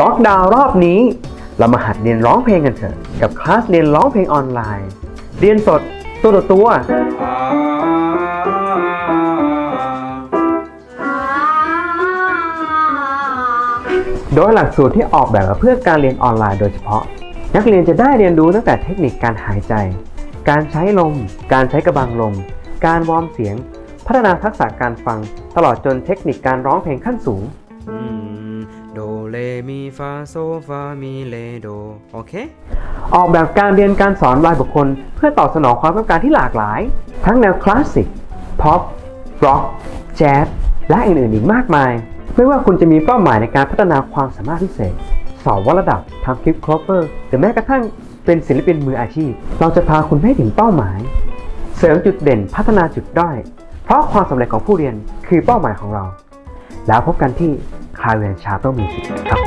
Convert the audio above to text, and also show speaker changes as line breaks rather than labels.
ล็อกดาวน์รอบนี้ เรามาหัดเรียนร้องเพลงกันเถอะ กับคลาสเรียนร้องเพลงออนไลน์ เรียนสดตัวต่อตัว โดยหลักสูตรที่ออกแบบมาเพื่อการเรียนออนไลน์โดยเฉพาะ นักเรียนจะได้เรียนรู้ตั้งแต่เทคนิคการหายใจ การใช้ลม การใช้กระบังลม การวอร์มเสียง พัฒนาทักษะการฟัง ตลอดจนเทคนิคการร้องเพลงขั้นสูง
โดเรมีฟาโซฟามีเลโดโอเค
ออกแบบการเรียนการสอนรายบุคคล เพื่อตอบสนองความต้องการที่หลากหลาย ทั้งแนวคลาสสิกพ็อปร็อกแจ๊สและอื่นๆอีกมากมาย ไม่ว่าคุณจะมีเป้าหมายในการพัฒนาความสามารถพิเศษ สอบวัดระดับทำคลิปครอปเปอร์หรือแม้กระทั่งเป็นศิลปินมืออาชีพ เราจะพาคุณให้ถึงเป้าหมาย เสริมจุดเด่นพัฒนาจุดด้อยเพราะความสำเร็จของผู้เรียนคือเป้าหมายของเรา แล้วพบกันที่คาเวนชาร์เตอร์มิวสิกครับ